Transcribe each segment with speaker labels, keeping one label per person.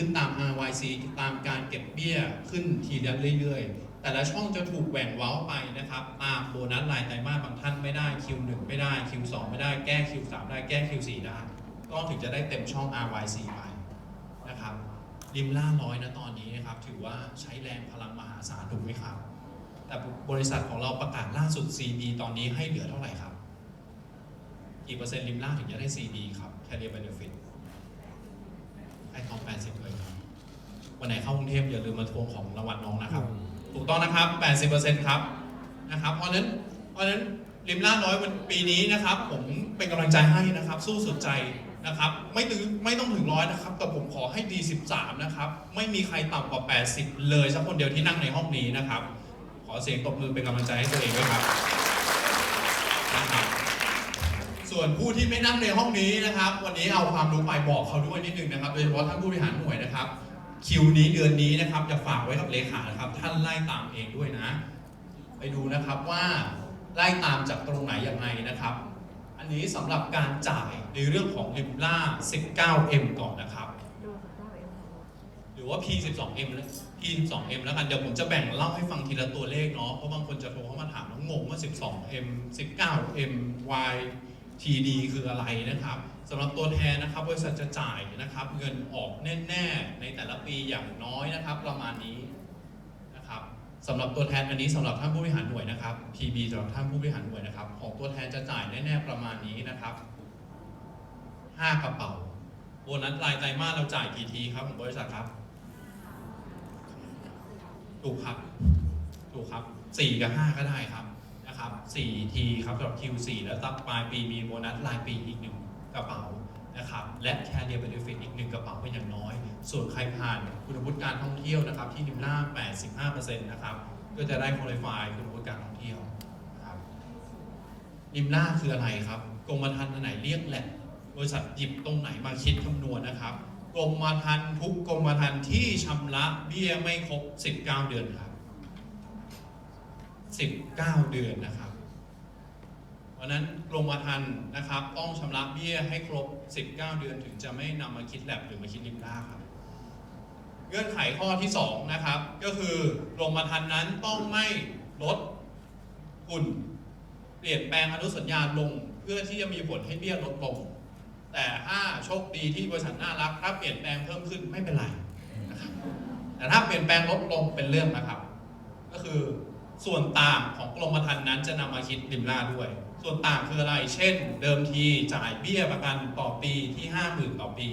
Speaker 1: ขึ้นตาม RYC ตามการเก็บเบี้ยขึ้นทีเดียวเรื่อยๆ แต่ละช่องจะถูกแหว่งเว้าไปนะครับ ตามโบนัสรายไตรมาสบางท่านไม่ได้ Q1 ไม่ได้ Q2 ไม่ได้แก้ Q3 ได้แก้ Q4 ได้ ก็ถึงจะได้เต็มช่อง RYC ไปนะครับริมล่าร้อยนะตอนนี้นะครับ ถือว่าใช้แรงพลังมหาศาลถูกไหมครับ แต่บริษัทของเราประกาศล่าสุด CB ตอนนี้ให้เหลือเท่าไหร่ครับ กี่เปอร์เซ็นต์ริมล่าถึงจะได้ CB ครับ Carrier Benefit ให้ทอง80เลยครับวันไหนเข้ากรุงเทพอย่าลืมมาทวงของรางวัลน้องนะครับ ถูกต้องนะครับ 80%ครับนะครับ เพราะฉะนั้นเพราะฉะนั้นริมล่าร้อยวันปีนี้นะครับ ผมเป็นกำลังใจให้นะครับ สู้สุดใจนะครับ ไม่ถึงไม่ต้องถึงร้อยนะครับ แต่ผมขอให้ดี 13 นะครับ ไม่มีใครต่ำกว่า 80 เลยสักคนเดียวที่นั่งในห้องนี้นะครับ ขอเสียงตบมือเป็นกำลังใจให้ตัวเองด้วยครับนะครับ ส่วนผู้ที่ไม่นั่งในห้องนี้นะครับ วันนี้เอาความรู้ไปบอกเขาด้วยนิดนึงนะครับโดยเฉพาะท่านผู้บริหารหน่วยนะครับ คิวนี้เดือนนี้นะครับจะฝากไว้กับเลขานะครับ ท่านไล่ตามเองด้วยนะ ไปดูนะครับว่าไล่ตามจากตรงไหนยังไงนะครับ อันนี้สำหรับการจ่ายในเรื่องของริมล่า 19M ก่อนนะครับ หรือว่า P12M P12M แล้วกัน เดี๋ยวผมจะแบ่งเล่าให้ฟังทีละตัวเลขเนาะ เพราะบางคนจะโทรเข้ามาถามแล้วงงว่า 12M 19M Y TD คืออะไรนะครับสำหรับตัวแทนนะครับบริษัทจะจ่ายนะครับ เงินออกแน่ๆในแต่ละปีอย่างน้อยนะครับ ประมาณนี้นะครับสำหรับตัวแทนอันนี้สำหรับท่านผู้บริหารหน่วยนะครับ PB สำหรับท่านผู้บริหารหน่วยนะครับ ของตัวแทนจะจ่ายแน่ๆประมาณนี้นะครับ 5 กระเป๋าโบนัสรายไตรมาสเราจ่ายกี่ทีครับของบริษัทครับ ถูกครับ ถูกครับ 4 กับ 5 ก็ได้ครับ นะครับ4ทีครับสำหรับ Q4 แล้วตัดปลายปีมีโบนัสรายปีอีกหนึ่งกระเป๋านะครับและ Carrier Benefit อีกหนึ่งกระเป๋าเป็นอย่างน้อย ส่วนใครผ่านคุณวุฒิการท่องเที่ยวนะครับที่นิมล่า85%นะครับก็จะได้ qualify คุณวุฒิการท่องเที่ยวนะครับนิมล่าคืออะไรครับกรมธรรม์อันไหนเรียกแหละบริษัทหยิบตรงไหนมาคิดคำนวณนะครับกรมธรรม์ทุกกรมธรรม์ที่ชำระเบี้ยไม่ครบ 19 เดือนครับ 19 เดือนนะครับ เพราะนั้นกรมธรรม์นะครับ ต้องชำระเบี้ยให้ครบ 19 เดือนถึงจะไม่นำมาคิดแลบหรือมาคิดริมล่าครับเงื่อนไขข้อที่2นะครับ ก็คือกรมธรรม์นั้นต้องไม่ลดหุ่นเปลี่ยนแปลงอนุสัญญาลงเพื่อที่จะมีผลให้เบี้ยลดลง แต่ถ้าโชคดีที่บริษัทน่ารักถ้าเปลี่ยนแปลงเพิ่มขึ้นไม่เป็นไรนะครับแต่ถ้าเปลี่ยนแปลงลดลงเป็นเรื่องนะครับ ก็คือ ส่วนต่างของกรมธรรม์นั้นจะนำมาคิดริมล่าด้วย ส่วนต่างคืออะไร เช่น เดิมทีจ่ายเบี้ยประกันต่อปีที่ 50,000 ต่อปี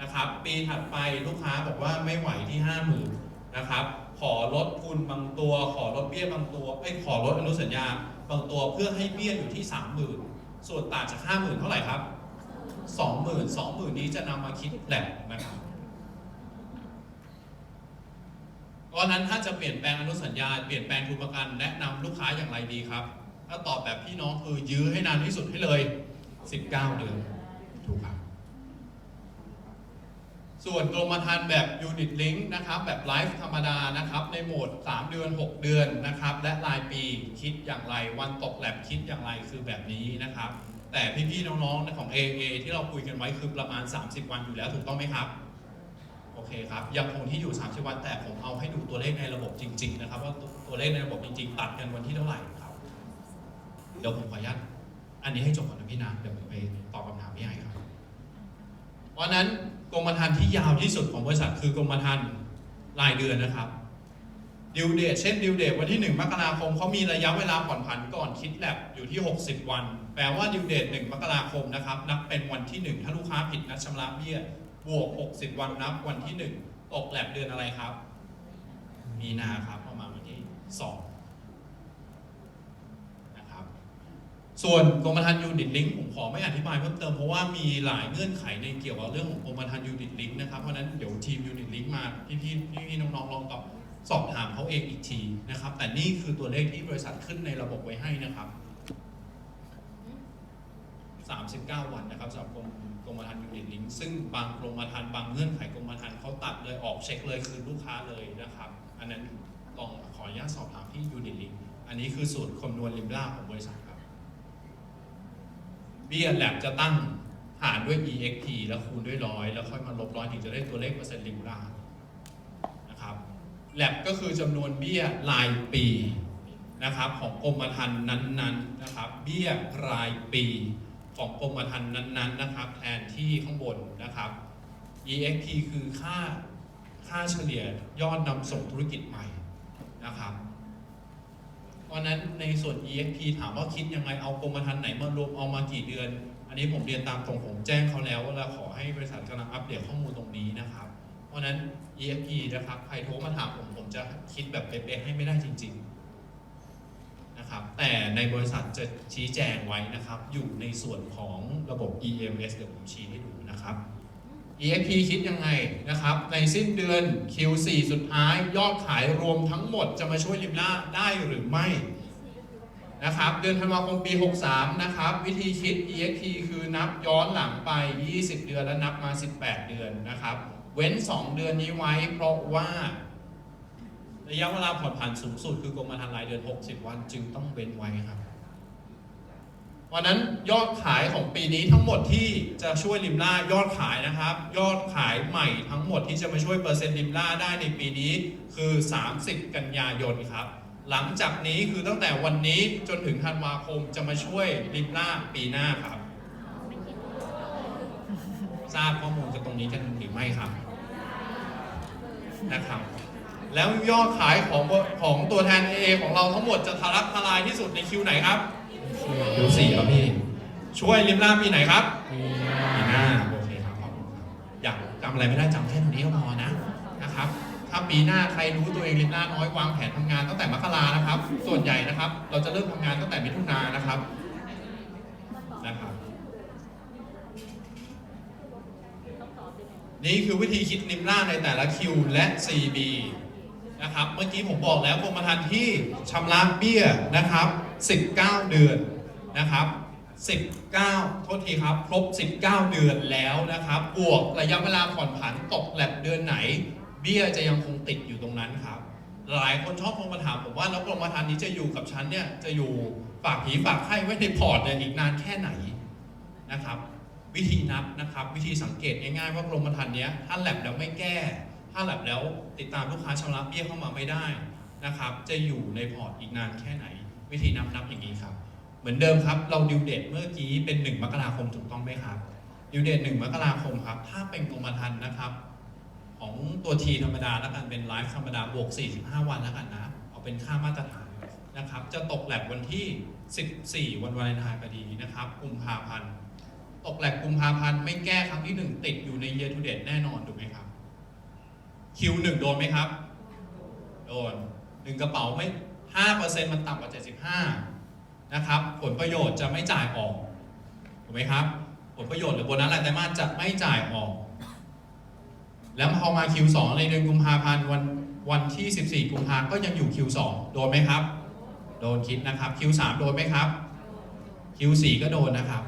Speaker 1: นะครับ ปีถัดไปลูกค้าบอกว่าไม่ไหวที่ 50,000นะครับขอลดทุนบางตัว ขอลดเบี้ยบางตัวไอ้ยขอลดอนุสัญญาบางตัวเพื่อให้เบี้ยอยู่ที่ 30,000 ส่วนต่างจาก 50,000 เท่าไหร่ครับ 20,000 20,000 นี้จะนำมาคิดแหลบนะครับ เพ ราะฉะนั้นถ้าจะเปลี่ยนแปลงอนุสัญญา เปลี่ยนแปลงทุนประกันแนะนำลูกค้าอย่างไรดีครับ ถ้าตอบแบบพี่น้องคือยื้อให้นานที่สุดให้เลย 19 เดือนถูกครับ ส่วนกรมธรรม์แบบ Unit Link นะครับ แบบไลฟ์ธรรมดานะครับ ในโหมด 3 เดือน 6 เดือนนะครับ และรายปีคิดอย่างไร วันตกแลบคิดอย่างไรคือแบบนี้นะครับ แต่พี่ๆน้องๆของ AA ที่เราคุยกันไว้คือประมาณ 30 วันอยู่แล้วถูกต้องไหมครับโอ เคครับยังคงที่อยู่ 30 วันแต่ผมเอาให้ดูตัวเลขในระบบจริง ๆ นะครับ ว่าตัวเลขในระบบจริง ๆ ตัดกันวันที่เท่าไหร่ครับเดี๋ยวผมขออนุญาตอันนี้ให้จบก่อนนะพี่นะเดี๋ยวผมไปตอบคำถามพี่ไอ้ครับเพราะนั้นกรมธรรม์ที่ยาวที่สุดของบริษัทคือกรมธรรม์รายเดือนนะครับดิวเดตเช่นดิวเดตวันที่ 1 มกราคมเขามีระยะเวลาผ่อนผันก่อนคิดแลบอยู่ที่ 60 วัน แปลว่าดิวเดต1มกราคมนะครับนับเป็นวันที่ 1 ถ้าลูกค้าผิดนัดชำระเบี้ย บวก 60 วันนับวันที่ 1 ตกแลบเดือนอะไรครับ มีนาครับประมาณวันที่2นะครับส่วนกรมธรรม์ยูนิตลิงก์ผมขอไม่อธิบายเพิ่มเติม เพราะว่ามีหลายเงื่อนไขในเกี่ยวกับเรื่องของกรมธรรม์ยูนิตลิงก์นะครับ เพราะฉะนั้นเดี๋ยวทีมยูนิตลิงก์มาพี่พี่พี่พี่ๆน้องๆลองตอบสอบถามเขาเองอีกทีนะครับ แต่นี่คือตัวเลขที่บริษัทขึ้นในระบบไว้ให้นะครับ 39 วันนะครับสำหรับกรมกรมธรรม์ยูนิตลิงซึ่งบางกรมธรรม์บางเงื่อนไขกรมธรรม์เขาตัดเลยออกเช็คเลยคือลูกค้าเลยนะครับ อันนั้นลองขออนุญาตสอบถามที่ยูนิตลิงอันนี้คือสูตรคำนวณริมล่าของบริษัทครับเบี้ยแลบจะตั้งหารด้วย EXP แล้วคูณด้วยร้อยแล้วค่อยมาลบร้อยถึงจะได้ตัวเลขเปอร์เซ็นต์ริมล่านะครับแลบก็คือจำนวนเบี้ยรายปีนะครับของกรมธรรม์นั้นๆนะครับ เบี้ยรายปี ของกรมธรรม์นั้นๆนะครับ แทนที่ข้างบนนะครับ EXP คือค่าค่าเฉลี่ยยอดนำส่งธุรกิจใหม่นะครับเพราะนั้นในส่วน EXP ถามว่าคิดยังไงเอากรมธรรม์ไหนมารวมเอามากี่เดือน อันนี้ผมเรียนตามตรงผมแจ้งเขาแล้วว่าเราขอให้บริษัทกำลังอัปเดตข้อมูลตรงนี้นะครับ เพราะฉะนั้น EXP นะครับใครโทรมาถามผมผมจะคิดแบบเป๊ะๆให้ไม่ได้จริง ๆ นะครับแต่ในบริษัทจะชี้แจงไว้นะครับ อยู่ในส่วนของระบบ EMS เดี๋ยวผมชี้ให้ดูนะครับ EXP คิดยังไงนะครับ ในสิ้นเดือน Q4 สุดท้าย ยอดขายรวมทั้งหมดจะมาช่วยริมล่าได้หรือไม่นะครับ เดือนธันวาคมปี 63 นะครับ วิธีคิด EXP คือนับย้อนหลังไป 20 เดือนและนับมา 18 เดือนนะครับ เว้น 2 เดือนนี้ไว้เพราะว่า ระยะเวลาผ่อนผันสูงสุดคือกรมธรรม์รายเดือน 60 วันจึงต้องเว้นไว้ครับวันนั้นยอดขายของปีนี้ทั้งหมดที่จะช่วยริมล่ายอดขายนะครับ ยอดขายใหม่ทั้งหมดที่จะมาช่วยเปอร์เซ็นต์ริมล่าได้ในปีนี้คือ 30 กันยายนครับ หลังจากนี้คือตั้งแต่วันนี้จนถึงธันวาคมจะมาช่วยริมล่าปีหน้าครับ ทราบข้อมูลจากตรงนี้กันหรือไม่ครับนะครับ แล้วยอดขายของของตัวแทน AA ของเราทั้งหมดจะทะลักทลายที่สุดในคิวไหนครับคิวสี่ครับพี่ ช่วยริมล่าปีไหนครับปีหน้าโอเคครับขอบคุณครับอยากจำอะไรไม่ได้จำแค่ตรงนี้ก็พอนะนะครับ ถ้าปีหน้าใครรู้ตัวเองริมล่าน้อยวางแผนทำงานตั้งแต่มกรานะครับ ส่วนใหญ่นะครับ เราจะเริ่มทำงานตั้งแต่มิถุนายนนะครับนะครับนี่คือวิธีคิดริมล่าในแต่ละคิวและ CB นะครับ เมื่อกี้ผมบอกแล้วกรมธรรม์ที่ชำระเบี้ยนะครับ 19 เดือนนะครับ 19 โทษทีครับ ครบ 19 เดือนแล้วนะครับ บวกระยะเวลาผ่อนผันตกแลบเดือนไหน เบี้ยจะยังคงติดอยู่ตรงนั้นครับ หลายคนชอบโทรมาถามผมว่าแล้วกรมธรรม์นี้จะอยู่กับฉันเนี่ยจะอยู่ฝากผีฝากไข้ไว้ในพอร์ตเนี่ยอีกนานแค่ไหนนะครับ วิธีนับนะครับ วิธีสังเกตง่ายๆว่ากรมธรรม์เนี้ยถ้าแลบแล้วไม่แก้ ถ้าแลบแล้วติดตามลูกค้าชำระเบี้ยเข้ามาไม่ได้นะครับ จะอยู่ในพอร์ตอีกนานแค่ไหน วิธีนับนับอย่างนี้ครับ เหมือนเดิมครับ เราดิวเดตเมื่อกี้เป็น 1 มกราคมถูกต้องไหมครับดิวเดต1มกราคมครับ ถ้าเป็นกรมธรรม์นะครับ ของตัวทีธรรมดาแล้วกันเป็นไลฟ์ธรรมดาบวก 45 วันแล้วกันนะ เอาเป็นค่ามาตรฐานนะครับ จะตกแลบวันที่ 14 วันวาเลนไทน์พอดีนะครับกุมภาพันธ์ตกแหลกกุมภาพันธ์ไม่แก้ครั้งที่หนึ่งติดอยู่ใน year to date แน่นอนถูกไหมครับ Q1 โดนไหมครับ โดนหนึ่งกระเป๋าไม่ห้าเปอร์เซ็นต์มันต่ำกว่าเจ็ดสิบห้านะครับ ผลประโยชน์จะไม่จ่ายออกถูกไหมครับ ผลประโยชน์หรือโบนัสรายไตรมาสจะไม่จ่ายออก แล้วพอมา Q2 ในเดือนกุมภาพันธ์วันวันที่ 14 กุมภาก็ยังอยู่ Q2 โดนไหมครับ โดนคิดนะครับ Q3 โดนไหมครับ Q4 ก็โดนนะครับ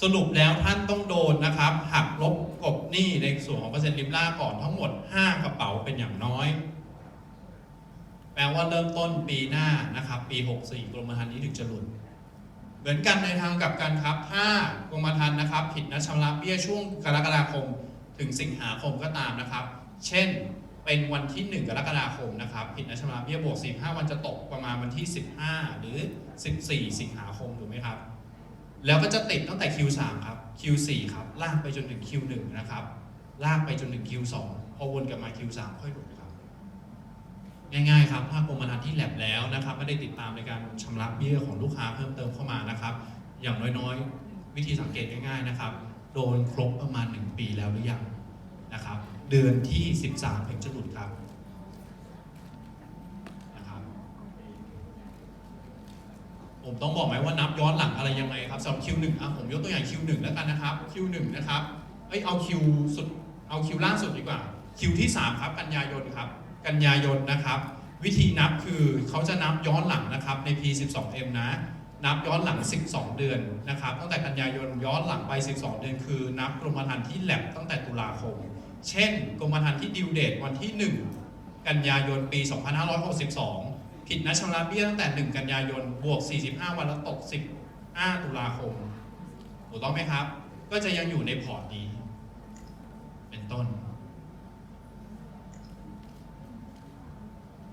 Speaker 1: สรุปแล้วท่านต้องโดนนะครับ หักลบกบหนี้ในส่วนของเปอร์เซ็นต์ริมล่าก่อนทั้งหมด 5 กระเป๋าเป็นอย่างน้อย แปลว่าเริ่มต้นปีหน้านะครับ ปี 64กรมธรรม์นี้ถึงจะหลุด เหมือนกันในทางกับกันครับ ถ้ากรมธรรม์นะครับ ผิดนัดชำระเบี้ยช่วงกรกฎาคม ถึงสิงหาคมก็ตามนะครับ เช่นเป็นวันที่ 1 กรกฎาคมนะครับ ผิดนัดชำระเบี้ยบวก 45 วันจะตกประมาณวันที่ 15 หรือ 14 สิงหาคมถูกไหมครับ แล้วก็จะติดตั้งแต่ Q3 ครับ Q4 ครับ ลากไปจนถึง Q1 นะครับ ลากไปจนถึง Q2 พอวนกลับมา Q3 ค่อยหลุดครับ ง่ายๆครับถ้ากรมธรรม์ที่แลบแล้วนะครับ ไม่ได้ติดตามในการชำระเบี้ยของลูกค้าเพิ่มเติมเข้ามานะครับ อย่างน้อยๆ วิธีสังเกตง่ายๆนะครับ โดนครบประมาณ 1 ปีแล้วหรือยังนะครับ เดือนที่ 13ถึงจะหลุดครับ ผมต้องบอกไหมว่านับย้อนหลังอะไรยังไงครับสำหรับ Q1 อะผมยกตัวอย่าง Q1 แล้วกันนะครับ Q1 นะครับเอ้ยเอา Q สุดเอา Q ล่าสุดดีกว่า Q ที่ 3 ครับกันยายนครับ กันยายนนะครับ วิธีนับคือเขาจะนับย้อนหลังนะครับใน P12M นะ นับย้อนหลัง 12 เดือนนะครับ ตั้งแต่กันยายนย้อนหลังไป 12 เดือน คือ นับกรมธรรม์ที่แลบตั้งแต่ตุลาคม เช่น กรมธรรม์ที่ดิวเดตวันที่ 1 กันยายนปี 2562 ผิดนัดชำระเบี้ยตั้งแต่ 1 กันยายน บวก 45 วันแล้วตก 15 ตุลาคม ถูกต้องไหมครับ ก็จะยังอยู่ในพอร์ตนี้ เป็นต้น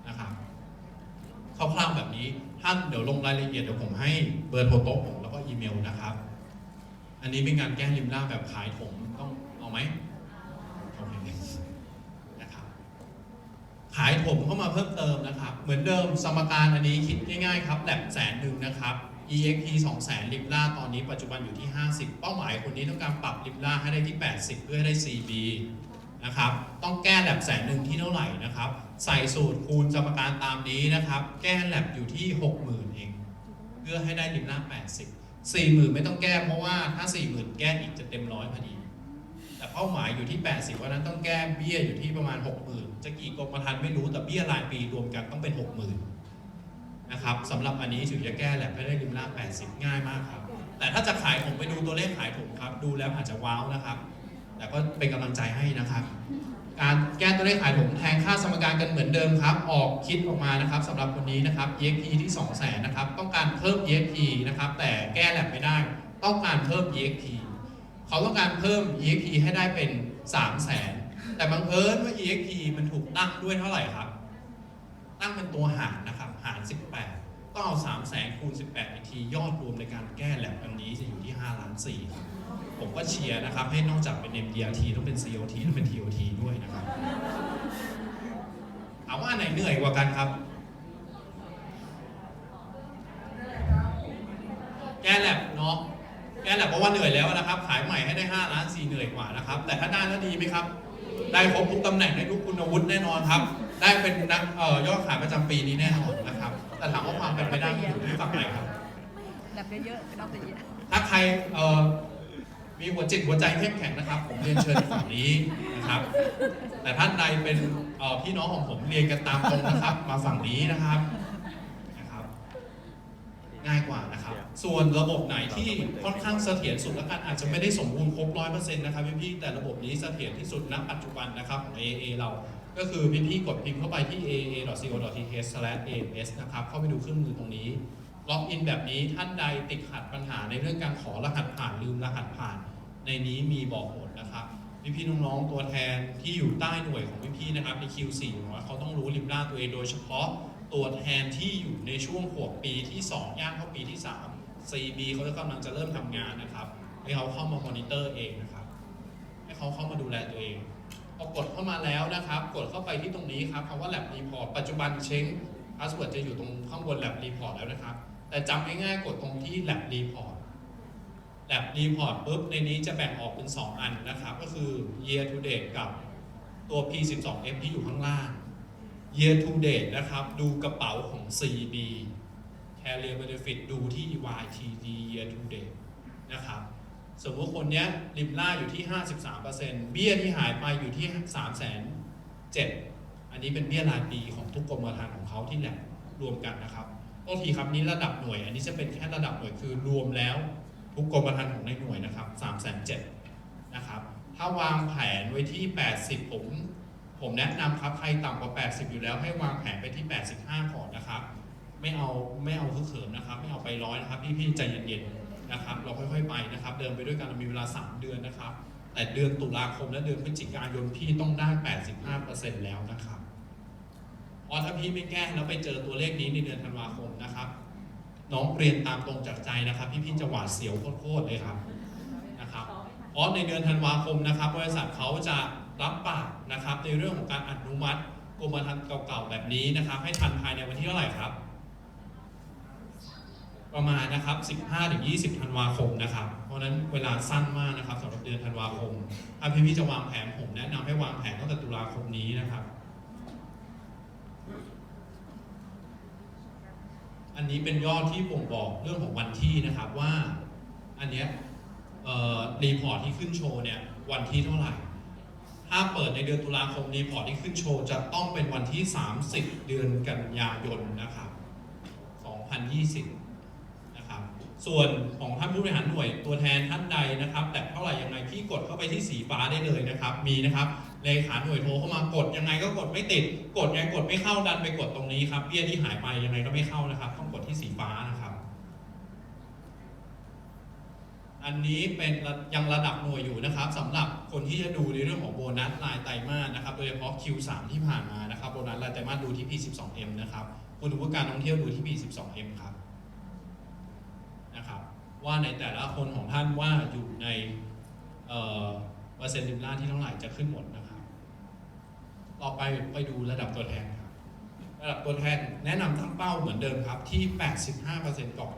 Speaker 1: นะครับคร่าวๆแบบนี้ท่านเดี๋ยวลงรายละเอียดเดี๋ยวผมให้เบอร์โทรโต๊ะผมแล้วก็อีเมลนะครับ อันนี้เป็นการแก้ริมล่าแบบขายถมต้องเอาไหมโอเคนะครับ ขายผมเข้ามาเพิ่มเติมนะครับ เหมือนเดิมสมการอันนี้คิดง่ายๆครับแลบแสนหนึ่งนะครับ EXP 2 0 0 0 0ลิบล่าตอนนี้ปัจจุบันอยู่ที่ 50 เป้าหมายคนนี้ต้องการปรับลิบล่าให้ได้ที่ 80 เพื่อให้ได้ CB นะครับ ต้องแก้แลบแสนหนึ่งที่เท่าไหร่นะครับ ใส่สูตรคูณสมการตามนี้นะครับ แก้แลบอยู่ที่ 60,000 เอง เพื่อให้ได้ลิบล่า 80 40,000 ไม่ต้องแก้เพราะว่าถ้า 40,000 แก้อีกจะเต็มร้อยพอดี แต่เป้าหมายอยู่ที่ 80วันนั้นต้องแก้เบี้ยอยู่ที่ประมาณ 60,000 จะกี่กรมธรรม์ไม่รู้แต่เบี้ยรายปีรวมกันต้องเป็น 60,000นะครับสำหรับอันนี้ถึงจะแก้แหละไม่ได้ริมล่า80 ง่ายมากครับ แต่ถ้าจะขายผมไปดูตัวเลขขายผมครับ ดูแล้วอาจจะว้าวนะครับ แต่ก็เป็นกำลังใจให้นะครับ การแก้ตัวเลขขายผมแทนค่าสมการกันเหมือนเดิมครับ ออกคิดออกมานะครับสำหรับคนนี้นะครับ EXP ที่2 0 0 0 0นะครับ ต้องการเพิ่ม EXP นะครับ แต่แก้แลบไม่ได้ ต้องการเพิ่ม EXP เขาต้องการเพิ่ม EXP ให้ได้เป็น 3 0 0 0 0 0 แต่บังเอิญว่า EXP มันถูกตั้งด้วยเท่าไหร่ครับ ตั้งเป็นตัวหารนะครับ หาร 18ก็เอา 3 0 0 0 0 0คูณ 18อีกทียอดรวมในการแก้แลบอันนี้จะอยู่ที่5ล้าน4ครับผมก็เชียร์นะครับ ให้นอกจากเป็น MDRT ต้องเป็น COT ต้องเป็น TOT ด้วยนะครับถามว่าไหนเหนื่อยกว่ากันครับ แก้แลบเนาะ แก้แลบเพราะว่าเหนื่อยแล้วนะครับขายใหม่ให้ได้5ล้าน4เหนื่อยกว่านะครับแต่ถ้าได้แล้วดีไหมครับ ได้ครบทุกตำแหน่งได้ทุกคุณวุฒิแน่นอนครับ ได้เป็นนักเอ่อยอดขายประจำปีนี้แน่นอนนะครับแต่ถามว่าความเป็นไปได้อยู่ที่ฝั่งไหนครับ
Speaker 2: แบบเยอะๆเป็นเอาแต่เยอะ
Speaker 1: ถ้าใครเอ่อมีหัวจิตหัวใจเข้มแข็งนะครับ ผมเรียนเชิญฝั่งนี้นะครับ แต่ท่านใดเป็นเอ่อพี่น้องของผมเรียนกันตามตรงนะครับ มาฝั่งนี้นะครับนะครับ ง่ายกว่านะครับ ส่วนระบบไหนที่ค่อนข้างเสถียรสุดและกันอาจจะไม่ได้สมบูรณ์ครบร้อยเปอร์เซ็นต์นะครับพี่ๆแต่ระบบนี้เสถียรที่สุดณปัจจุบันนะครับของ AA เรา ก็คือพี่ๆกดพิมพ์เข้าไปที่ aa.co.th/ams นะครับ เข้าไปดูเครื่องมือตรงนี้ล็อกอินแบบนี้ท่านใดติดขัดปัญหาในเรื่องการขอรหัสผ่านลืมรหัสผ่าน ในนี้มีบอกหมดนะครับพี่ๆน้องๆตัวแทนที่อยู่ใต้หน่วยของพี่ๆนะครับใน Q4 อย่างน้อยเขาต้องรู้ริมล่าตัวเองโดยเฉพาะ ตัวแทนที่อยู่ในช่วงขวบปีที่ 2 ย่างเข้าปีที่ 3 CB เขาจะกำลังจะเริ่มทำงานนะครับ ให้เขาเข้ามามอนิเตอร์เองนะครับ ให้เขาเข้ามาดูแลตัวเองพอกดเข้ามาแล้วนะครับ กดเข้าไปที่ตรงนี้ครับคำว่า Lab Report ปัจจุบันเช้งพาสเวิร์ดจะอยู่ตรงข้างบน Lab Report แล้วนะครับ แต่จำง่ายๆกดตรงที่ Lab Report Lab Report ปุ๊บในนี้จะแบ่งออกเป็น 2 อันนะครับ ก็คือ Year to Date กับตัว P12F ที่อยู่ข้างล่าง Year to Date นะครับ ดูกระเป๋าของ CB Carrier Benefit ดูที่ YTD Year to Date นะครับ สมมติคนเนี้ยริมล่าอยู่ที่ 53%เบี้ยที่หายไปอยู่ที่ 3 7 0 0อันนี้เป็นเบี้ยรายปีของทุกกรมธรรม์ของเขาที่แหลบรวมกันนะครับโทษทีครับนี้ระดับหน่วย อันนี้จะเป็นแค่ระดับหน่วยคือรวมแล้ว ทุกกรมธรรม์ของในหน่วยนะครับ3 7 0 0นะครับ ถ้าวางแผนไว้ที่ 80ผม ผมแนะนำครับใครต่ำกว่า 80 อยู่แล้วให้วางแผนไปที่ 85ก่อนนะครับ ไม่เอาไม่เอาคือเขิมนะครับ ไม่เอาไปร้อยนะครับพี่ๆใจเย็นๆนะครับ เราค่อยๆไปนะครับ เดินไปด้วยกันเรามีเวลา 3 เดือนนะครับ แต่เดือนตุลาคมและเดือนพฤศจิกายนพี่ต้องได้ 85%แล้วนะครับเพราะถ้าพี่ไม่แก้แล้วไปเจอตัวเลขนี้ในเดือนธันวาคมนะครับ น้องเรียนตามตรงจากใจนะครับ พี่ๆจะหวาดเสียวโคตรๆเลยครับนะครับเพราะในเดือนธันวาคมนะครับ บริษัทเขาจะ รับปากนะครับ ในเรื่องของการอนุมัติกรมธรรม์เก่าๆแบบนี้นะครับ ให้ทันภายในวันที่เท่าไหร่ครับ ประมาณนะครับ 15-20 ธันวาคมนะครับ เพราะนั้นเวลาสั้นมากนะครับสำหรับเดือนธันวาคมถ้าพี่ๆจะวางแผนผมแนะนำให้วางแผนตั้งแต่ตุลาคมนี้นะครับ อันนี้เป็นยอดที่ผมบอกเรื่องของวันที่นะครับว่าอันเนี้ยรีพอร์ตที่ขึ้นโชว์เนี่ยวันที่เท่าไหร่ ถ้าเปิดในเดือนตุลาคมรีพอร์ตที่ขึ้นโชว์จะต้องเป็นวันที่ 30 เดือนกันยายนนะครับ 2020 นะครับ ส่วนของท่านผู้บริหารหน่วยตัวแทนท่านใดนะครับ แต่เท่าไหร่ยังไงพี่กดเข้าไปที่สีฟ้าได้เลยนะครับ มีนะครับเลขาหน่วยโทรเข้ามากดยังไงก็กดไม่ติด กดยังไงกดไม่เข้าดันไปกดตรงนี้ครับเบี้ยที่หายไปยังไงก็ไม่เข้านะครับ ต้องกดที่สีฟ้านะครับ อันนี้เป็นยังระดับหน่วยอยู่นะครับสำหรับคนที่จะดูในเรื่องของโบนัสรายไตรมาสนะครับโดยเฉพาะ Q3 ที่ผ่านมานะครับโบนัสรายไตรมาสดูที่ P12M นะครับคุณผู้การท่องเที่ยวดูที่ P12M ครับนะครับว่าในแต่ละคนของท่านว่าอยู่ในเปอร์เซ็นต์ริมล่าที่เท่าไหร่จะขึ้นหมดนะครับต่อไปไปดูระดับตัวแทนครับระดับตัวแทนแนะนำตั้งเป้าเหมือนเดิมครับที่ 85%ก่อน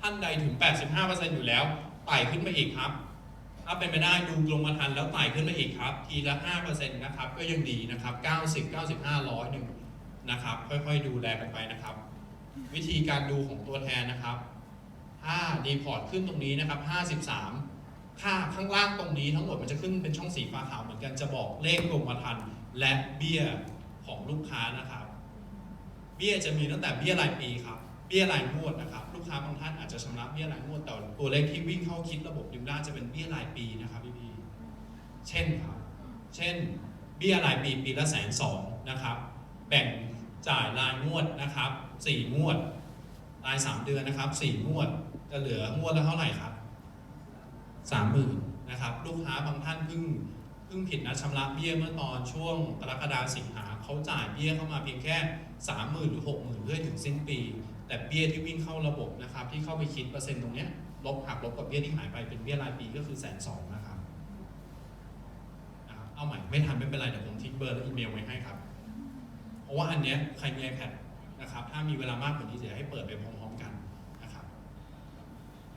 Speaker 1: ท่านใดถึง 85%อยู่แล้วไต่ขึ้นมาอีกครับ ถ้าเป็นไปได้ดูกรมธรรม์แล้วไต่ขึ้นมาอีกครับ ทีละ 5%นะครับ ก็ยังดีนะครับ 90 95 100หนึ่งนะครับ ค่อยๆดูแลกันไปนะครับ วิธีการดูของตัวแทนนะครับ ถ้าดีพอร์ตขึ้นตรงนี้นะครับ 53 ค่าข้างล่างตรงนี้ทั้งหมดมันจะขึ้นเป็นช่องสีฟ้าขาวเหมือนกันจะบอกเลขกรมธรรม์และเบี้ยของลูกค้านะครับ เบี้ยจะมีตั้งแต่เบี้ยรายปีครับ เบี้ยรายงวดนะครับ ค้าบางท่านอาจจะชำระเบี้ยรายงวดแต่ตัวเลขที่วิ่งเข้าคิดระบบดิมด้าจะเป็นเบี้ยรายปีนะครับพี่พี่ๆเช่นครับ เช่นเบี้ยรายปีปีละแสนสองนะครับ แบ่งจ่ายรายงวดนะครับสี่งวด รายสามเดือนนะครับสี่งวดจะเหลืองวดละเท่าไหร่ครับสามหมื่นนะครับลูกค้าบางท่านเพิ่งเพิ่งผิดนัดชำระเบี้ยเมื่อตอนช่วงกรกฎาสิงหาเขาจ่ายเบี้ยเข้ามาเพียงแค่สามหมื่นหรือหกหมื่นเพื่อถึงสิ้นปี แต่เบี้ยที่วิ่งเข้าระบบนะครับ ที่เข้าไปคิดเปอร์เซ็นต์ตรงนี้ลบหักลบกับเบี้ยที่หายไปเป็นเบี้ยรายปีก็คือแสนสองนะครับเอาใหม่ไม่ทันไม่เป็นไรเดี๋ยวผมทิ้งเบอร์และอีเมลไว้ให้ครับ เพราะว่าอันเนี้ยใครมี iPad นะครับ ถ้ามีเวลามากกว่านี้จะให้เปิดไปพร้อมๆกันนะครับ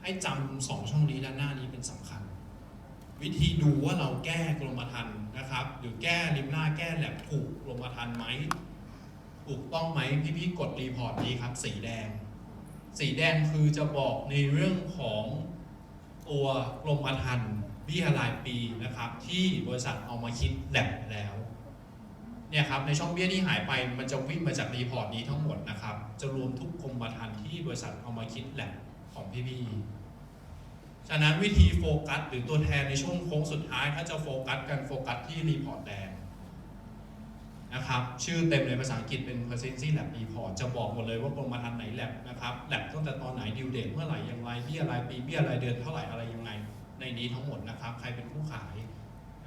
Speaker 1: ให้จำสองช่องนี้ด้านหน้านี้เป็นสำคัญ วิธีดูว่าเราแก้กรมธรรม์นะครับ หรือแก้ริมหน้าแก้แลบถูกกรมธรรม์ไหม ถูกต้องไหมพี่ๆกดรีพอร์ตนี้ครับสีแดง สีแดงคือจะบอกในเรื่องของตัวกรมธรรม์เบี้ยรายปีนะครับ ที่บริษัทเอามาคิดแลบแล้วเนี่ยครับในช่องเบี้ยที่หายไปมันจะวิ่งมาจากรีพอร์ตนี้ทั้งหมดนะครับ จะรวมทุกกรมธรรม์ที่บริษัทเอามาคิดแลบของพี่ๆฉะนั้นวิธีโฟกัสหรือตัวแทนในช่วงโค้งสุดท้าย ถ้าจะโฟกัสกันโฟกัสที่รีพอร์ตแดง นะครับ ชื่อเต็มในภาษาอังกฤษเป็น percentage lab report จะบอกหมดเลยว่ากรมธรรม์ไหนแลบนะครับแลบตั้งแต่ตอนไหนดิวเดตเมื่อไหร่อย่างไรเบี้ยรายปีเบี้ยรายเดือนเท่าไหร่อะไรยังไง ในนี้ทั้งหมดนะครับ ใครเป็นผู้ขาย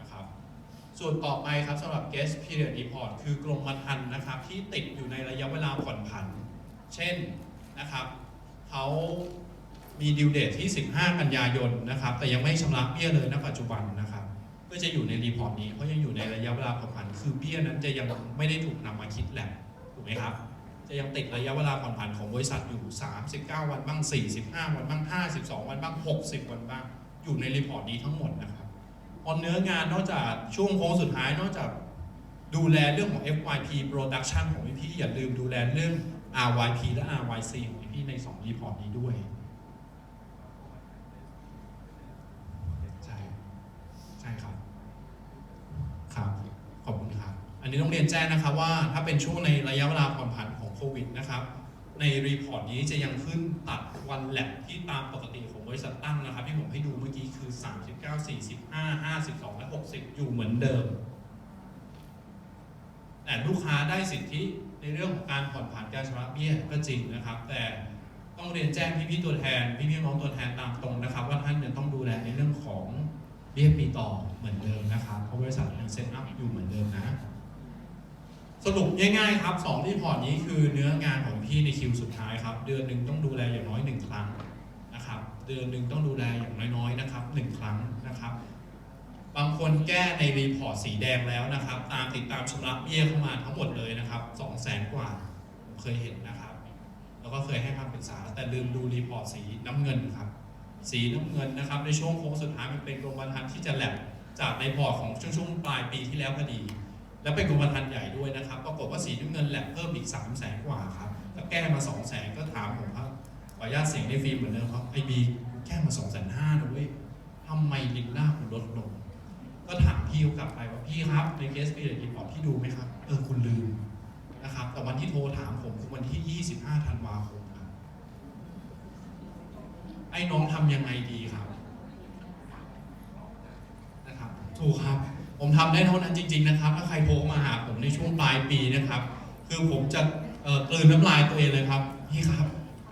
Speaker 1: นะครับ ส่วนต่อไปครับสำหรับ guest period report คือกรมธรรม์นะครับ ที่ติดอยู่ในระยะเวลาผ่อนผัน เช่นนะครับเขามีดิวเดทที่ 15 กันยายนนะครับ แต่ยังไม่ชำระเบี้ยเลยณปัจจุบันนะครับ ก็จะอยู่ในรีพอร์ตนี้เพราะยังอยู่ในระยะเวลาผ่อนผัน คือเบี้ยนั้นจะยังไม่ได้ถูกนำมาคิดแหละถูกไหมครับ จะยังติดระยะเวลาผ่อนผันของบริษัทอยู่ 39 วันบ้าง 45 วันบ้าง 52 วันบ้าง 60 วันบ้าง อยู่ในรีพอร์ตนี้ทั้งหมดนะครับพอเนื้องานนอกจากช่วงโค้งสุดท้ายนอกจากดูแลเรื่องของ FYP production ของพี่ๆอย่าลืมดูแลเรื่อง RYP และ RYC ของพี่ๆใน 2 รีพอร์ตนี้ด้วย ใช่ ใช่ครับ ครับ ขอบคุณครับ อั นี้ต้องเรียนแจ้งนะครับว่าถ้าเป็นช่วงในระยะเวลาผ่อนผันของโควิดนะครับ ในรีพอร์ตนี้จะยังขึ้นตัดวันแลบที่ตามปกติของบริษัทตั้งนะครับ ที่ผมให้ดูเมื่อกี้คือ 39 45 52 และ 60 อยู่เหมือนเดิม แต่ลูกค้าได้สิทธิในเรื่องของการผ่อนผันการชำระเบี้ยก็จริงนะครับ แต่ต้องเรียนแจ้งพี่ๆตัวแทนพี่ๆน้องตัวแทนตามตรงนะครับ ว่าท่านจะต้องดูแลในเรื่องของเบี้ยปีต่อเหมือนเดิมนะครับเพราะบริษัทยังเซ็ตอัพอยู่เหมือนเดิมนะ สรุปง่ายๆครับ2รีพอร์ตนี้คือเนื้องานของพี่ในคิวสุดท้ายครับ เดือนหนึ่งต้องดูแลอย่างน้อยหนึ่งครั้งนะครับ เดือนหนึ่งต้องดูแลอย่างน้อยๆนะครับหนึ่งครั้งนะครับ บางคนแก้ในรีพอร์ตสีแดงแล้วนะครับ ตามติดตามชำระเบี้ยเข้ามาทั้งหมดเลยนะครับสองแสนกว่าผมเคยเห็นนะครับ แล้วก็เคยให้คำปรึกษา แต่ลืมดูรีพอร์ตสีน้ำเงินครับ สีน้ำเงินนะครับ ในช่วงโค้งสุดท้ายมันเป็นกรมธรรม์ที่จะแลบจากในพอร์ตของช่วงช่วงปลายปีที่แล้วพอดี แล้วเป็นกรมธรรม์ใหญ่ด้วยนะครับ ปรากฏว่าสีน้ำเงินแลบเพิ่มอีก 3 0 0แสนกว่าครับแล้วแก้มา 2 0 0แสนก็ถามผมครับขออนุญาตเสียงในฟิล์มเหมือนเดิมครับไอบีแก้มา 2 5 0 0 0นะเว้ยทำไมลินหน้าคุณลดลง ก็ถามพี่เขากลับไปว่าพี่ครับในเคสปีเดรีพอร์ตพี่ดูไหมครับ เออคุณลืมนะครับแต่วันที่โทรถามผมคือวันที่ 25 ธันวาคมครับ ไอ้น้องทำยังไงดีครับ นะครับ ถูกครับ ผมทำได้เท่านั้นจริง ๆนะครับ ถ้าใครโทรมาหาผมในช่วงปลายปีนะครับ คือผมจะเกลืนน้ำลายตัวเองเลยครับพี่ครับ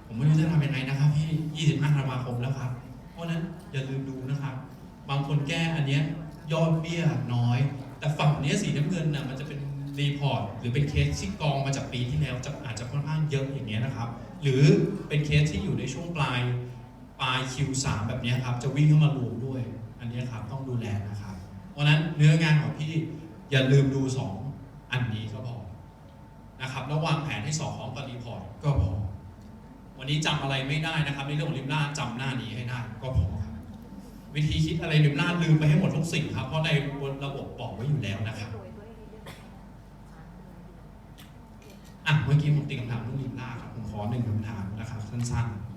Speaker 1: ผมไม่รู้จะทำยังไงนะครับพี่25ธันวาคมแล้วครับโทราะนั้นอย่าลืมดูนะครับ บางคนแก้อันเนี้ยยอดเบี้ยน้อย แต่ฝั่งนี้สีน้ำเงินน่ะมันจะเป็นรีพอร์ตหรือเป็นเคสที่กองมาจากปีที่แล้วจะอาจจะค่อนข้างเยอะอย่างเงี้ยนะครับ หรือเป็นเคสที่อยู่ในช่วงปลายปลาย Q3 แบบนี้ครับจะวิ่งเข้ามารวมด้วย อันนี้ครับต้องดูแลนะครับ เพราะนั้นเนื้องานของพี่อย่าลืมดู 2 อันนี้ก็พอนะครับแล้ววางแผนให้สอดคล้องกับรีพอร์ตก็พอ วันนี้จำอะไรไม่ได้นะครับ ในเรื่องของริมหน้าจำหน้านี้ให้ได้ก็พอครับวิธีคิดอะไรริมหน้าลืมไปให้หมดทุกสิ่งครับ เพราะในบนระบบบอกไว้อยู่แล้วนะครับอะเมื่อกี้ผมตีคำถามเรื่องริมหน้าครับผมขอหนึ่งคำถามนะครับสั้นๆ